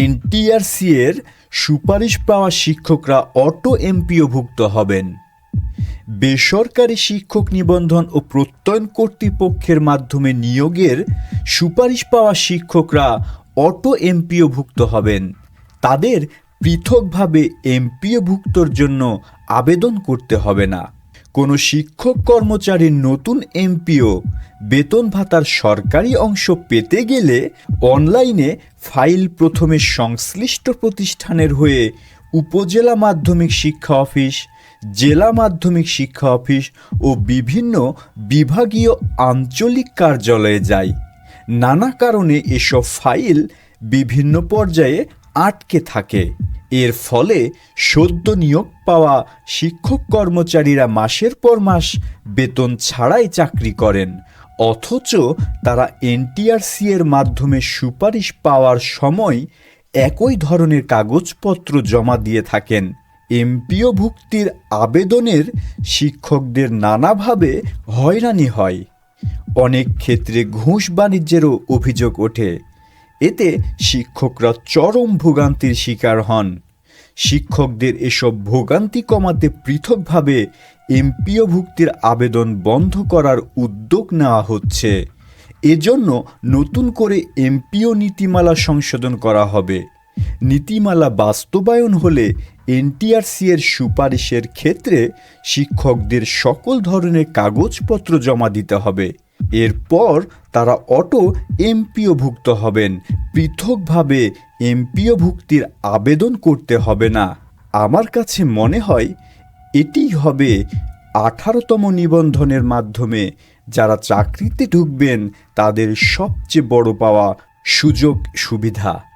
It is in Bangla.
এনটিআরসি এর সুপারিশ পাওয়া শিক্ষকরা অটো এমপিওভুক্ত হবেন। বেসরকারি শিক্ষক নিবন্ধন ও প্রত্যয়ন কর্তৃপক্ষের মাধ্যমে নিয়োগের সুপারিশ পাওয়া শিক্ষকরা অটো এমপিওভুক্ত হবেন। তাদের পৃথকভাবে এমপিওভুক্তর জন্য আবেদন করতে হবে না। কোনো শিক্ষক কর্মচারীর নতুন এমপিও বেতন ভাতার সরকারি অংশ পেতে গেলে অনলাইনে ফাইল প্রথমে সংশ্লিষ্ট প্রতিষ্ঠানের হয়ে উপজেলা মাধ্যমিক শিক্ষা অফিস, জেলা মাধ্যমিক শিক্ষা অফিস ও বিভিন্ন বিভাগীয় আঞ্চলিক কার্যালয়ে যায়। নানা কারণে এসব ফাইল বিভিন্ন পর্যায়ে আটকে থাকে। এর ফলে সদ্য নিয়োগ পাওয়া শিক্ষক কর্মচারীরা মাসের পর মাস বেতন ছাড়াই চাকরি করেন। অথচ তারা এনটিআরসি এর মাধ্যমে সুপারিশ পাওয়ার সময় একই ধরনের কাগজপত্র জমা দিয়ে থাকেন। এমপিও ভুক্তির আবেদনের শিক্ষকদের নানাভাবে হয়রানি হয়। অনেক ক্ষেত্রে ঘুষ বাণিজ্যেরও অভিযোগ ওঠে। এতে শিক্ষকরা চরম ভোগান্তির শিকার হন। শিক্ষকদের এসব ভোগান্তি কমাতে পৃথকভাবে এমপিও ভুক্তির আবেদন বন্ধ করার উদ্যোগ নেওয়া হচ্ছে। এজন্য নতুন করে এমপিও নীতিমালা সংশোধন করা হবে। নীতিমালা বাস্তবায়ন হলে এনটিআরসি এর সুপারিশের ক্ষেত্রে শিক্ষকদের সকল ধরনের কাগজপত্র জমা দিতে হবে। এরপর তারা অটো এমপিওভুক্ত হবেন। পৃথকভাবে এমপিওভুক্তির আবেদন করতে হবে না। আমার কাছে মনে হয় এটি হবে আঠারোতম নিবন্ধনের মাধ্যমে যারা চাকরিতে ঢুকবেন তাদের সবচেয়ে বড় পাওয়া সুযোগ সুবিধা